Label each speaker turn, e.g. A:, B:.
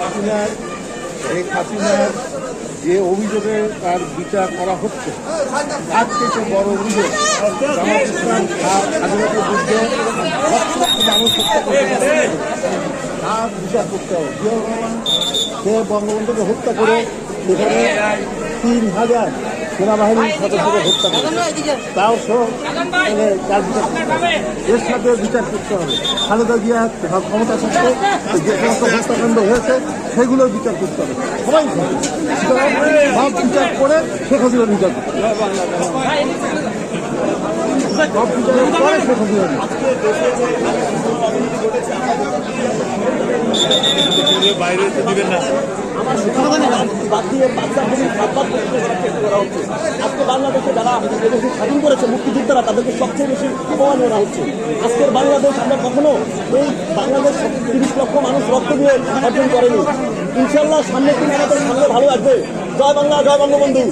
A: হাসিনার, এই হাসিনার যে অভিযোগে তার বিচার করা হচ্ছে, তার থেকে বড় অভিযোগ জামাত ইসলাম হত্যা করতে তার বিচার করতে হবে। রহমান সে বঙ্গবন্ধুকে হত্যা করে সেখানে তিন হাজার সেনাবাহিনীর সদস্যকে হত্যা করে তাও সহ মানে তার বিচার করতে হবে। এর সাথে বিচার করতে হবে খালেদা জিয়া ক্ষমতা থাকতে যে সমস্ত হত্যাকাণ্ড হয়েছে সেগুলোর বিচার করতে হবে সবাই। সুতরাং সব বিচার করে শেখ হাসিনার বিচার করতে হবে সব বিচারের পরে শেখ হাসিনার বিচার।
B: বাদ দিয়ে বাচ্চাগুলি খাবার করতে চেষ্টা করা হচ্ছে। আজকে বাংলাদেশে যারা এদেশে স্বাধীন করেছে মুক্তিযোদ্ধারা, তাদেরকে সবচেয়ে বেশি অপমান করা হচ্ছে। আজকের বাংলাদেশ আমরা কখনো এই বাংলাদেশ তিরিশ লক্ষ মানুষ রক্ত দিয়ে অর্জন করেনি। ইনশাল্লাহ সামনের দিন আমাদের সামনে ভালো আসবে। জয় বাংলা, জয় বঙ্গবন্ধু।